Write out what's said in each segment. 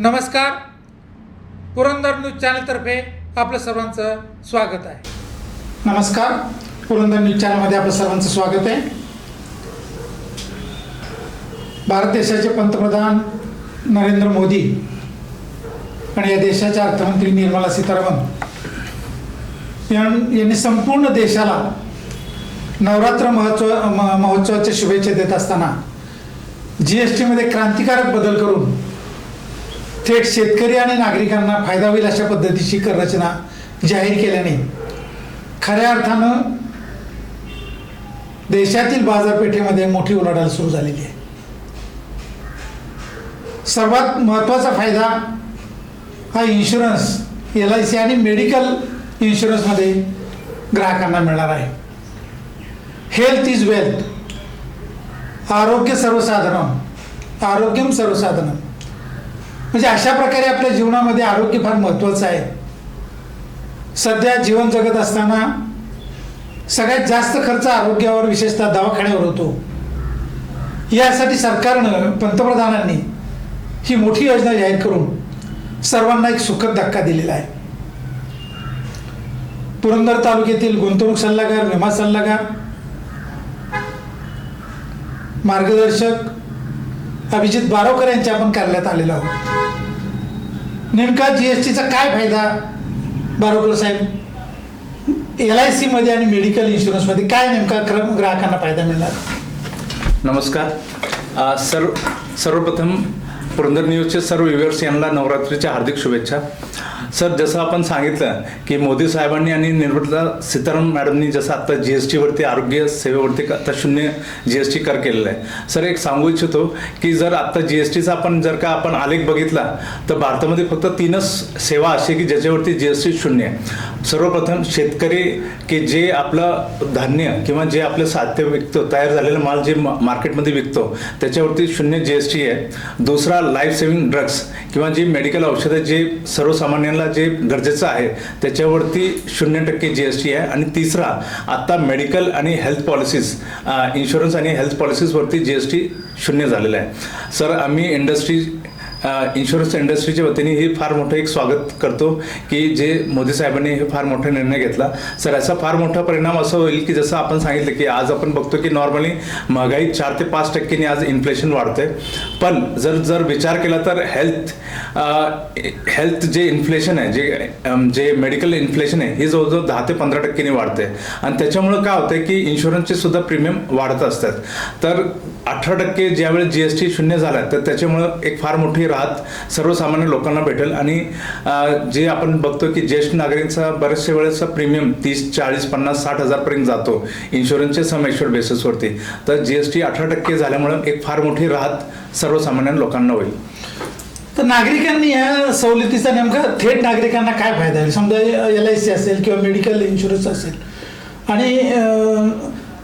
नमस्कार. पुरंदर न्यूज चॅनलतर्फे आपलं सर्वांचं स्वागत आहे. नमस्कार. पुरंदर न्यूज चॅनलमध्ये आपलं सर्वांचं स्वागत आहे. भारत देशाचे पंतप्रधान नरेंद्र मोदी आणि या देशाच्या अर्थमंत्री निर्मला सीतारामन यांनी संपूर्ण देशाला नवरात्र महोत्सव महोत्सवाच्या शुभेच्छा देत असताना जी एस टीमध्ये क्रांतिकारक बदल करून थेट शेतकरी आणि नागरिकांना फायदा होईल अशा पद्धतीची कर रचना जाहीर केल्याने खऱ्या अर्थानं देशातील बाजारपेठेमध्ये मोठी उलाढाल सुरू झालेली आहे. सर्वात महत्त्वाचा फायदा हा इन्शुरन्स एल आय सी आणि मेडिकल इन्शुरन्समध्ये ग्राहकांना मिळणार आहे. हेल्थ इज वेल्थ आरोग्य सर्वसाधारण आरोग्यम सर्वसाधारण. म्हणजे अशा प्रकारे आपल्या जीवनामध्ये आरोग्य फार महत्त्वाचं आहे. सध्या जीवन जगत असताना सगळ्यात जास्त खर्च आरोग्यावर विशेषतः दवाखान्यावर होतो. यासाठी सरकारनं पंतप्रधानांनी ही मोठी योजना जाहीर करून सर्वांना एक सुखद धक्का दिलेला आहे. पुरंदर तालुक्यातील गुंतवणूक सल्लागार विमा सल्लागार मार्गदर्शक अभिजित बारोकर यांच्या आपण कार्यालयात आलेलो आहोत. नेमका जी एस टीचा काय फायदा बारोकर साहेब? एल आय सीमध्ये आणि मेडिकल इन्शुरन्समध्ये काय नेमका क्रम ग्राहकांना फायदा मिळणार? नमस्कार. सर्व सर्वप्रथम पुरंदर न्यूजचे सर्व व्ह्युअर्स यांना नवरात्रीच्या हार्दिक शुभेच्छा. सर जसं आपण सांगितलं की मोदी साहेबांनी आणि निर्मला सीतारामन मॅडमनी जसं आता जी एस टीवरती आरोग्य सेवेवरती आता शून्य जी एस टी कर केलेलं आहे. सर एक सांगू इच्छितो की जर आता जी एस टीचा आपण जर का आपण आलेख बघितला तर भारतामध्ये फक्त तीनच सेवा अशी की ज्याच्यावरती जी एस टी शून्य आहे. सर्वप्रथम शेतकरी की जे आपलं धान्य किंवा जे आपलं साध्य विकतो तयार झालेला माल जे मार्केटमध्ये विकतो त्याच्यावरती शून्य जी एस टी आहे. दुसरा लाईफ सेव्हिंग ड्रग्स किंवा जी मेडिकल औषधं जे सर्वसामान्य सर्वसामान्यांना जे गरजेचं आहे त्याच्यावरती शून्य टक्के जी एस टी आहे. आणि तिसरा आत्ता मेडिकल आणि हेल्थ पॉलिसीज इन्शुरन्स आणि हेल्थ पॉलिसीजवरती जी एस टी शून्य झालेलं आहे. सर आम्ही इंडस्ट्री इन्शुरन्स इंडस्ट्रीच्या वतीने हे फार मोठं एक स्वागत करतो की जे मोदी साहेबांनी हे फार मोठा निर्णय घेतला. सर याचा फार मोठा परिणाम असा होईल की जसं आपण सांगितलं की आज आपण बघतो की नॉर्मली महागाई चार ते पाच टक्क्याने आज इन्फ्लेशन वाढते पण जर जर विचार केला तर हेल्थ हेल्थ जे इन्फ्लेशन आहे जे जे मेडिकल इन्फ्लेशन आहे हे जवळजवळ दहा ते पंधरा टक्क्याने वाढते आणि त्याच्यामुळं काय होतं की इन्शुरन्सचे सुद्धा प्रीमियम वाढत असतात. तर अठरा टक्के ज्यावेळेस जी एस टी शून्य झाला तर त्याच्यामुळं एक फार मोठी राहत सर्वसामान्य लोकांना भेटेल. आणि जे आपण बघतो की ज्येष्ठ नागरिकांचा बऱ्याचशा वेळेचा प्रीमियम तीस चाळीस पन्नास साठ हजारपर्यंत जातो इन्शुरन्सच्या समेश्वर बेसिसवरती तर जी एस टी अठरा टक्के झाल्यामुळं एक फार मोठी राहत सर्वसामान्य लोकांना होईल. तर नागरिकांनी या सवलतीचा नेमका थेट नागरिकांना काय फायदा होईल? समजा एल आय सी असेल किंवा मेडिकल इन्शुरन्स असेल. आणि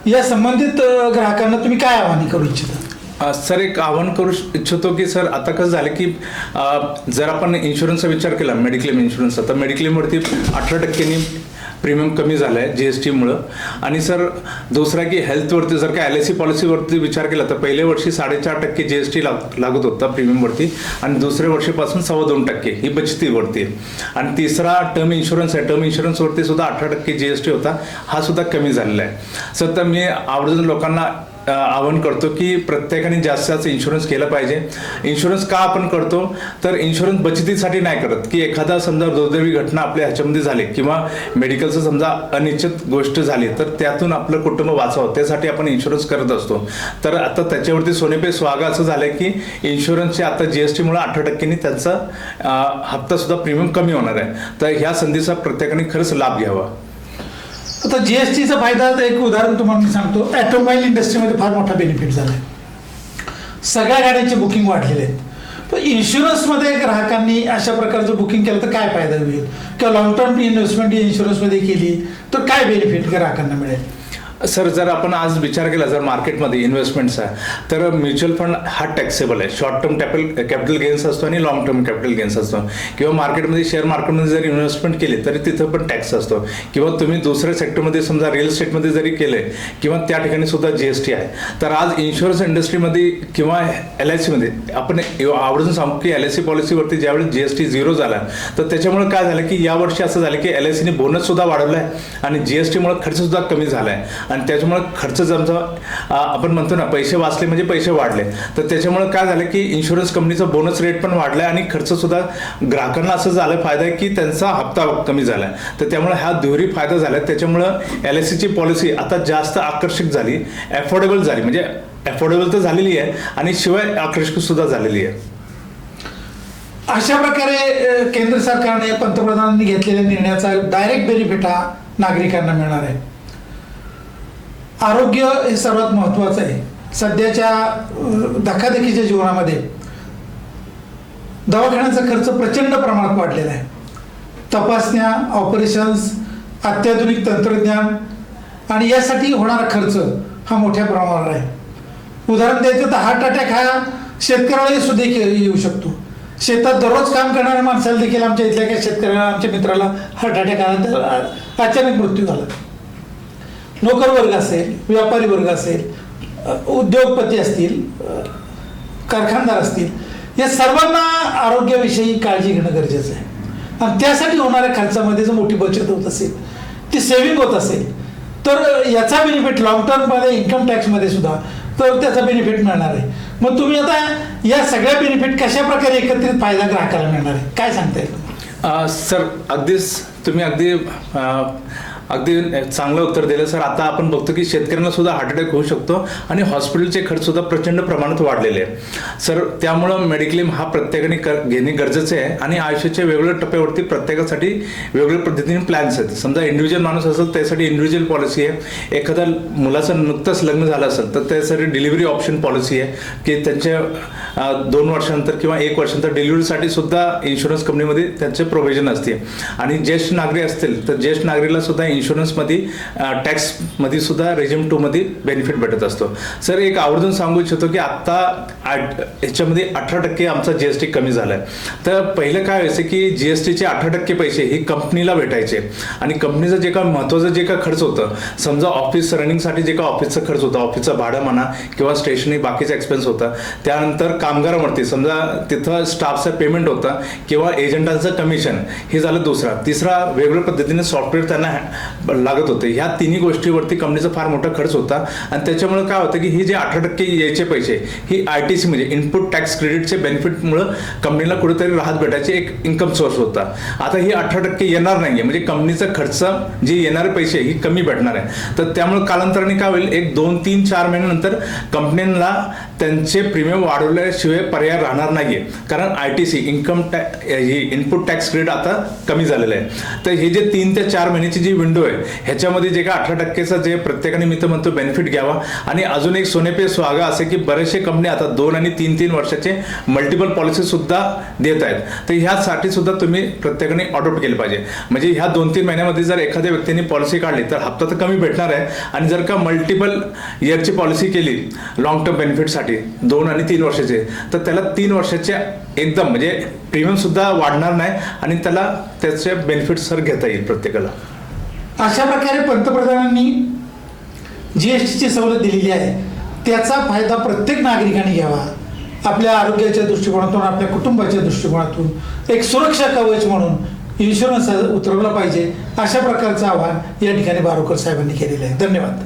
या संबंधित ग्राहकांना तुम्ही काय आव्हाने करू इच्छिता? सर एक आव्हान करू इच्छितो की सर आता कसं झालं की जर आपण इन्शुरन्सचा विचार केला मेडिक्लेम इन्शुरन्सचा तर मेडिक्लेमवरती अठरा टक्क्यांनी प्रीमियम कमी झालं आहे जी एस टीमुळं आणि सर दुसरा की हेल्थवरती जर का एल आय सी पॉलिसीवरती विचार केला तर पहिल्या वर्षी साडेचार टक्के जी एस टी लाग लागत होता प्रीमियमवरती. आणि दुसऱ्या वर्षीपासून सव्वा दोन टक्के ही बचतीवरती आणि तिसरा टर्म इन्शुरन्स आहे. टर्म इन्शुरन्सवरती सुद्धा अठरा टक्के जी एस टी होता. हा सुद्धा कमी झालेला आहे. सर तर मी आवर्जून लोकांना आवाहन करतो की प्रत्येकाने जास्त जास्त इन्शुरन्स केलं पाहिजे. इन्शुरन्स का आपण करतो? तर इन्शुरन्स बचतीसाठी नाही करत. की एखादा समजा दुर्दैवी घटना आपल्या ह्याच्यामध्ये झाली किंवा मेडिकलचं समजा अनिश्चित गोष्ट झाली तर त्यातून आपलं कुटुंब वाचावं. त्यासाठी आपण इन्शुरन्स करत असतो. तर आता त्याच्यावरती सोनेपे स्वागा असं झालंय की इन्शुरन्सचे आता जी एस टीमुळे अठरा टक्क्यांनी त्यांचा हप्तासुद्धा प्रीमियम कमी होणार आहे. तर ह्या संधीचा प्रत्येकाने खरंच लाभ घ्यावा. आता जी एस टीचा फायदा एक उदाहरण तुम्हाला मी सांगतो. ॲटोमोबाईल इंडस्ट्रीमध्ये फार मोठा बेनिफिट झाला आहे सगळ्या गाड्यांचे बुकिंग वाढलेले आहेत. पण इन्शुरन्समध्ये ग्राहकांनी अशा प्रकारचं बुकिंग केलं तर काय फायदा होईल? किंवा लॉंग टर्म इन्व्हेस्टमेंट इन्शुरन्समध्ये केली तर काय बेनिफिट ग्राहकांना मिळेल? सर जर आपण आज विचार केला जर मार्केटमध्ये इन्व्हेस्टमेंटचा तर म्युच्युअल फंड हा टॅक्सेबल आहे. Short term capital capital gains असतो आणि लॉंग टर्म कॅपिटल गेन्स असतो. किंवा मार्केटमध्ये शेअर मार्केटमध्ये जर इन्व्हेस्टमेंट केली तरी तिथं पण टॅक्स असतो. किंवा तुम्ही दुसऱ्या सेक्टरमध्ये समजा रिअल इस्टेटमध्ये जरी केले किंवा त्या ठिकाणी सुद्धा जी एस टी आहे. तर आज इन्शुरन्स इंडस्ट्रीमध्ये किंवा एल आय सीमध्ये आपण एव- आवर्जून सांगू की एल आय सी पॉलिसीवरती ज्यावेळी जी एस टी झिरो झाला तर त्याच्यामुळे काय झालं की यावर्षी असं झालं की एल आय सीने बोनससुद्धा वाढवला आहे आणि जी एस टीमुळे खर्चसुद्धा कमी झाला आहे आणि त्याच्यामुळं खर्च जमचा आपण म्हणतो ना पैसे वाचले म्हणजे पैसे वाढले. तर त्याच्यामुळं काय झालं की इन्शुरन्स कंपनीचा बोनस रेट पण वाढला आहे आणि खर्चसुद्धा ग्राहकांना असं झालं फायदा आहे की त्यांचा हप्ता कमी झाला आहे तर त्यामुळे हा दुहेरी फायदा झाला त्याच्यामुळं एल आय सीची पॉलिसी आता जास्त आकर्षक झाली अफोर्डेबल झाली. म्हणजे अफोर्डेबल तर झालेली आहे आणि शिवाय आकर्षक सुद्धा झालेली आहे. अशा प्रकारे केंद्र सरकारने पंतप्रधानांनी घेतलेल्या निर्णयाचा डायरेक्ट बेनिफिट हा नागरिकांना मिळणार आहे. आरोग्य हे सर्वात महत्त्वाचं आहे. सध्याच्या धकाधकीच्या जीवनामध्ये दवाखान्याचा खर्च प्रचंड प्रमाणात वाढलेला आहे. तपासण्या ऑपरेशन्स अत्याधुनिक तंत्रज्ञान आणि यासाठी होणारा खर्च हा मोठ्या प्रमाणावर आहे. उदाहरण द्यायचं तर हार्ट अटॅक हा शेतकऱ्यालाही सुद्धा येऊ शकतो. शेतात दररोज काम करणाऱ्या माणसाला देखील आमच्या इथल्या काही शेतकऱ्याला आमच्या मित्राला हार्ट अटॅक आला तर अचानक मृत्यू झाला. नोकर वर्ग असेल व्यापारी वर्ग असेल उद्योगपती असतील कारखानदार असतील या सर्वांना आरोग्याविषयी काळजी घेणं गरजेचं आहे. आणि त्यासाठी होणाऱ्या खर्चामध्ये जर मोठी बचत होत असेल ती सेव्हिंग होत असेल तर याचा बेनिफिट लॉंग टर्ममध्ये इन्कम टॅक्समध्ये सुद्धा तर त्याचा बेनिफिट मिळणार आहे. मग तुम्ही आता या सगळ्या बेनिफिट कशा प्रकारे एकत्रित फायदा ग्राहकाला मिळणार आहे? काय सांगता येईल? सर अगदीच तुम्ही अगदी अगदी चांगलं उत्तर दिलं सर. आता आपण बघतो की शेतकऱ्यांना सुद्धा हार्ट अटॅक होऊ शकतो आणि हॉस्पिटलचे खर्च सुद्धा प्रचंड प्रमाणात वाढलेले आहे सर त्यामुळं मेडिक्लेम हा प्रत्येकाने कर घेणे गरजेचे आहे आणि आयुष्याच्या वेगवेगळ्या टप्प्यावरती प्रत्येकासाठी वेगवेगळ्या पद्धतीने प्लॅन्स आहेत. समजा इंडिव्हिज्युअल माणूस असेल त्यासाठी इंडिव्हिज्युअल पॉलिसी आहे. एखाद्या मुलाचं नुकतंच लग्न झालं असेल तर त्यासाठी डिलिव्हरी ऑप्शन पॉलिसी आहे की त्यांच्या दोन वर्षानंतर किंवा एक वर्षानंतर डिलिव्हरीसाठी सुद्धा इन्शुरन्स कंपनीमध्ये त्यांचे प्रोव्हिजन असते. आणि ज्येष्ठ नागरिक असतील तर ज्येष्ठ नागरिकला सुद्धा इन्शुरन्समध्ये टॅक्समध्ये सुद्धा रेजिम टूमध्ये बेनिफिट भेटत असतो. सर एक आवर्जून सांगू इच्छितो की आत्ता आठ ह्याच्यामध्ये अठरा टक्के आमचा जी एस टी कमी झाला आहे तर पहिलं काय व्हायचं की जी एस टीचे अठरा टक्के पैसे हे कंपनीला भेटायचे. आणि कंपनीचं जे काय महत्त्वाचं जे काय खर्च होतं समजा ऑफिस रनिंगसाठी जे काय ऑफिसचा खर्च होता ऑफिसचं भाडं म्हणा किंवा स्टेशनरी बाकीचा एक्सपेन्स होता त्यानंतर कामगारावरती समजा तिथं स्टाफचं पेमेंट होतं किंवा एजंटांचं कमिशन हे झालं दुसरा. तिसरा वेगवेगळ्या पद्धतीने सॉफ्टवेअर त्यांना लागत होते. ह्या तिन्ही गोष्टीवरती कंपनीचा फार मोठा खर्च होता. आणि त्याच्यामुळे काय होतं की ही जे अठरा टक्के यायचे पैसे ही आय टी सी म्हणजे इनपुट टॅक्स क्रेडिटचे बेनिफिटमुळं कंपनीला कुठेतरी राहत भेटायचे एक इन्कम सोर्स होता. आता ही अठरा टक्के येणार नाही आहे म्हणजे कंपनीचा खर्च जे येणारे पैसे ही कमी भेटणार आहे. तर त्यामुळे कालांतराने काय होईल? एक दोन तीन चार महिन्यानंतर कंपनीला त्यांचे प्रीमियम वाढवल्याशिवाय पर्याय राहणार नाही आहे कारण I T C income tax he input tax credit आता कमी झालेलं आहे. तर हे जे तीन ते चार महिन्याची जी विंडो आहे ह्याच्यामध्ये जे काय अठरा टक्केचं जे प्रत्येकाने मी तर म्हणतो बेनिफिट घ्यावा. आणि अजून एक सोनेपे स्वागा असे की बरेचसे कंपनी आता दोन आणि तीन तीन वर्षाचे मल्टिपल पॉलिसीसुद्धा देत आहेत. तर ह्यासाठी सुद्धा तुम्ही प्रत्येकाने अडॉप्ट केले पाहिजे. म्हणजे ह्या दोन तीन महिन्यामध्ये जर एखाद्या व्यक्तीने पॉलिसी काढली तर हप्ता तर कमी भेटणार आहे. आणि जर का मल्टिपल इयरची पॉलिसी केली लॉंग टर्म बेनिफिटसाठी दोन आणि तीन वर्षाचे. तर त्याला तीन वर्षाच्या एकदम म्हणजे प्रीमियम सुद्धा वाढणार नाही आणि त्याला त्याचे बेनिफिट सर घेता येईल प्रत्येकाला. अशा प्रकारे पंतप्रधानांनी जी एस टीची सवलत दिलेली आहे. त्याचा फायदा प्रत्येक नागरिकाने घ्यावा. आपल्या आरोग्याच्या दृष्टिकोनातून आपल्या कुटुंबाच्या दृष्टिकोनातून एक सुरक्षा कवच म्हणून इन्शुरन्स उतरवला पाहिजे. अशा प्रकारचं आवाहन या ठिकाणी बारोकर साहेबांनी केलेलं आहे. धन्यवाद.